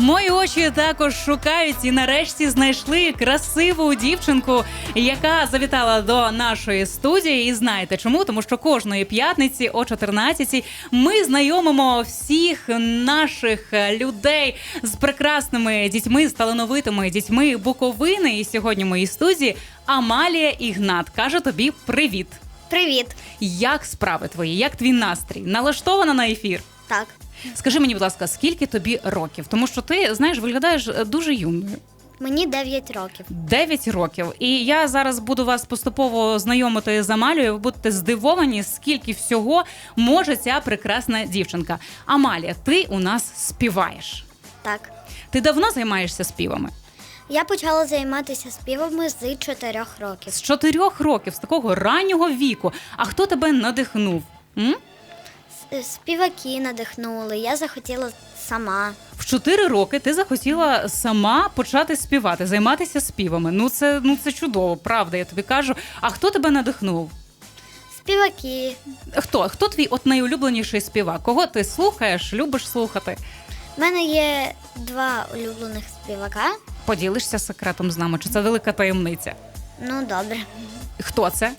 Мої очі також шукають і нарешті знайшли красиву дівчинку, яка завітала до нашої студії. І знаєте чому? Тому що кожної п'ятниці о 14 ми знайомимо всіх наших людей з прекрасними дітьми, з талановитими дітьми Буковини. І сьогодні в моїй студії Амалія Ігнат каже тобі привіт. Привіт. Як справи твої? Як твій настрій? Налаштована на ефір? Так. Скажи мені, будь ласка, скільки тобі років? Тому що ти знаєш, виглядаєш е, дуже юною. Мені 9 років. 9 років. І я зараз буду вас поступово знайомити з Амалією. Ви будете здивовані, скільки всього може ця прекрасна дівчинка. Амалія, ти у нас співаєш. Так. Ти давно займаєшся співами? Я почала займатися співами з 4 років. З чотирьох років, з такого раннього віку. А хто тебе надихнув? М? С- Співаки надихнули, я захотіла сама. В 4 роки ти захотіла сама почати співати, займатися співами. Ну це ну це чудово, правда. Я тобі кажу. А хто тебе надихнув? Співаки. Хто? Хто твій от найулюбленіший співак? Кого ти слухаєш, любиш слухати? У мене є два улюблених співака. Поділишся секретом з нами? Чи це велика таємниця? Ну, добре. Хто це?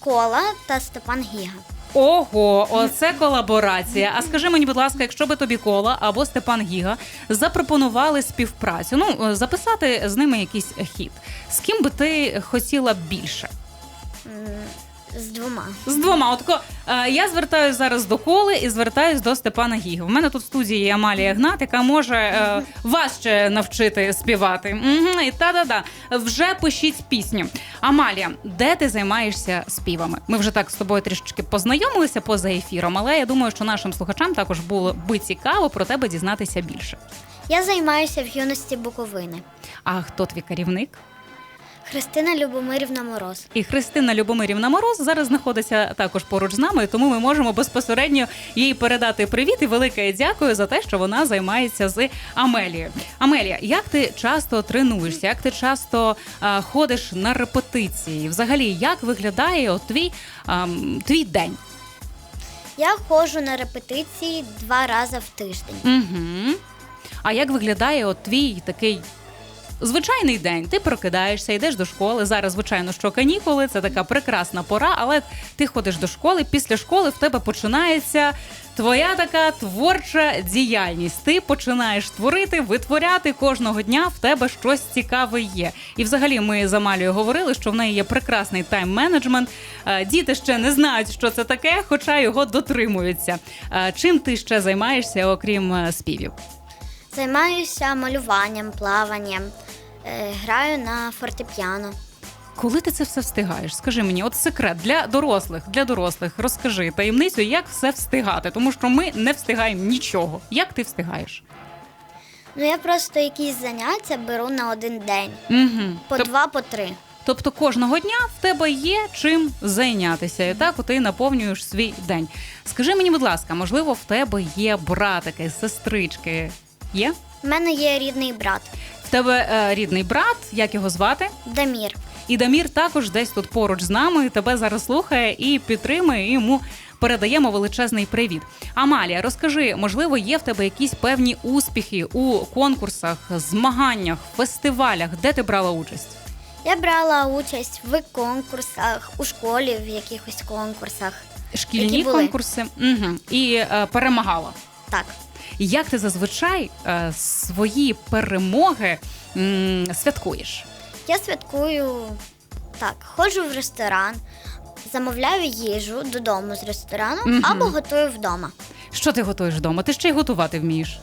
Кола та Степан Гіга. Ого, оце колаборація. А скажи мені, будь ласка, якщо би тобі кола або Степан Гіга запропонували співпрацю, ну е, записати з ними якийсь хіт. З ким би ти хотіла більше? З двома. З двома. Отко е, я звертаюся зараз до коли і звертаюсь до Степана Гіга. У мене тут в студії є Амалія Гнат, яка може е, вас ще навчити співати. Угу, і та-да-да. Вже пишіть пісню. Амалія, де ти займаєшся співами? Ми вже так з тобою трішечки познайомилися поза ефіром, але я думаю, що нашим слухачам також було би цікаво про тебе дізнатися більше. Я займаюся в юності Буковини. А хто твій керівник? Христина Любомирівна Мороз. І Христина Любомирівна Мороз зараз знаходиться також поруч з нами, тому ми можемо безпосередньо їй передати привіт і велике дякую за те, що вона займається з Амелією. Амелія, як ти часто тренуєшся? Як ти часто а, ходиш на репетиції? Взагалі, як виглядає от твій, ам, твій день? Я ходжу на репетиції два рази в тиждень. Угу. А як виглядає от твій такий звичайний день? Ти прокидаєшся, йдеш до школи. Зараз, звичайно, що канікули, це така прекрасна пора, але ти ходиш до школи. Після школи в тебе починається. Твоя така творча діяльність. Ти починаєш творити, витворяти кожного дня. В тебе щось цікаве є. І взагалі ми з Амалією говорили, що в неї є прекрасний тайм-менеджмент. Е, Діти ще не знають, що це таке, хоча його дотримуються. Е, Чим ти ще займаєшся, окрім е, співів? Займаюся малюванням, плаванням, граю на фортепіано. Коли ти це все встигаєш? Скажи мені, от секрет для дорослих, для дорослих, розкажи таємницю, як все встигати, тому що ми не встигаємо нічого. Як ти встигаєш? Ну я просто якісь заняття беру на один день. Угу. По два, по три. Тобто кожного дня в тебе є чим зайнятися, і так ти наповнюєш свій день. Скажи мені, будь ласка, можливо, в тебе є братики, сестрички? Є? У мене є рідний брат В тебе е, рідний брат, як його звати? Дамір. І Дамір також десь тут поруч з нами тебе зараз слухає і підтримує. І йому передаємо величезний привіт. Амалія, розкажи, можливо, є в тебе якісь певні успіхи у конкурсах, змаганнях, фестивалях, де ти брала участь? Я брала участь в конкурсах, у школі в якихось конкурсах. Шкільні Які були? конкурси угу. і е, перемагала. Так. Як ти зазвичай е, свої перемоги м, святкуєш? Я святкую так, ходжу в ресторан, замовляю їжу додому з ресторану Мгм. або готую вдома. Що ти готуєш вдома? Ти ще й готувати вмієш?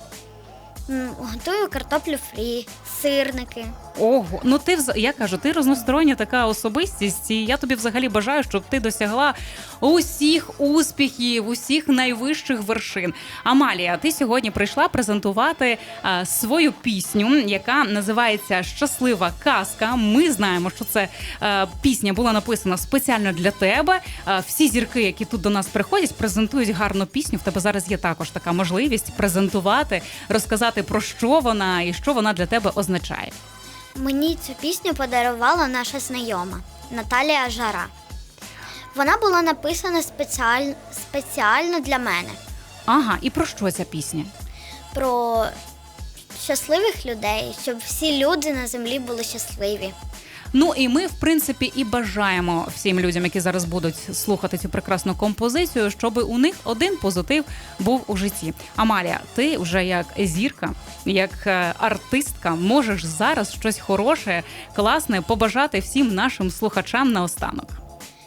М, Готую картоплю фрі, сирники. Ого, ну ти вз- я кажу, ти розностороння така особистість, і я тобі взагалі бажаю, щоб ти досягла усіх успіхів, усіх найвищих вершин. Амалія, ти сьогодні прийшла презентувати а, свою пісню, яка називається Щаслива казка. Ми знаємо, що це е, пісня була написана спеціально для тебе. Е, всі зірки, які тут до нас приходять, презентують гарну пісню. В тебе зараз є також така можливість презентувати, розказати про що вона і що вона для тебе означає. Мені цю пісню подарувала наша знайома Наталія Жара. Вона була написана спеціаль... спеціально для мене. Ага, і про що ця пісня? Про щасливих людей, щоб всі люди на землі були щасливі. Ну і ми, в принципі, і бажаємо всім людям, які зараз будуть слухати цю прекрасну композицію, щоб у них один позитив був у житті. Амалія, ти вже як зірка, як е, артистка, можеш зараз щось хороше, класне побажати всім нашим слухачам наостанок.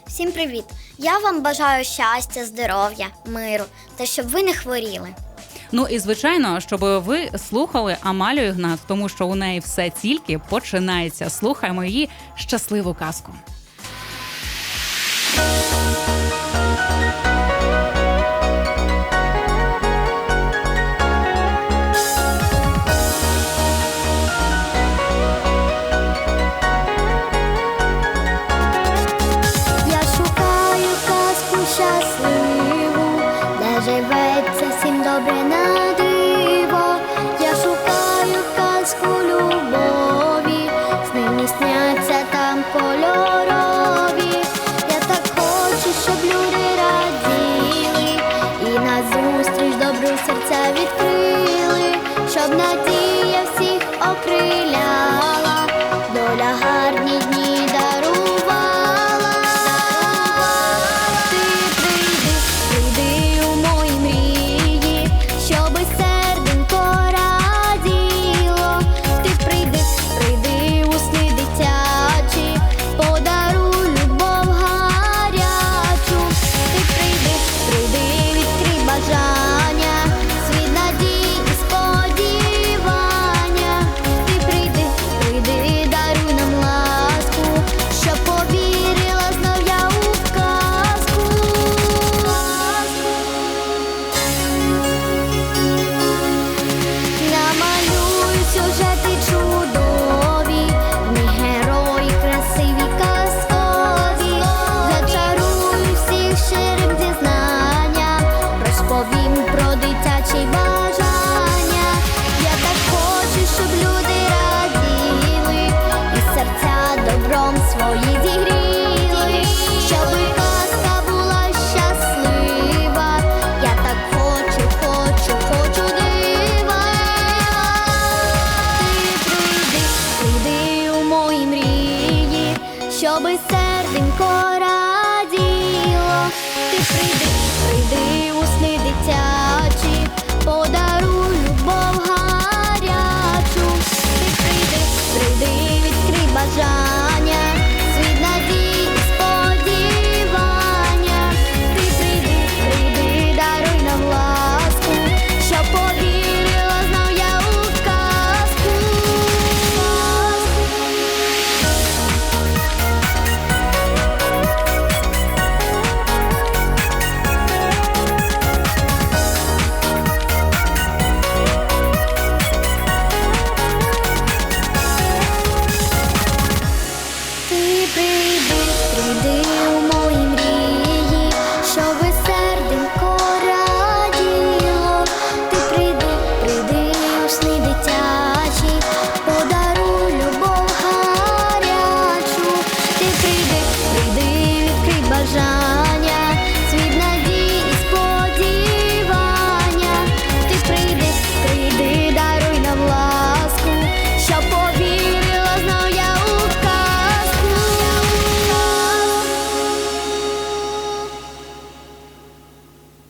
Всім привіт! Я вам бажаю щастя, здоров'я, миру та щоб ви не хворіли. Ну і звичайно, щоб ви слухали Амалю Ігнат, тому що у неї все тільки починається. Слухаємо її щасливу казку. щоби серденько раділо, ти прийди, прийди, усни дитячі, подаруй любов гарячу, ти прийди, прийди, відкрий бажання.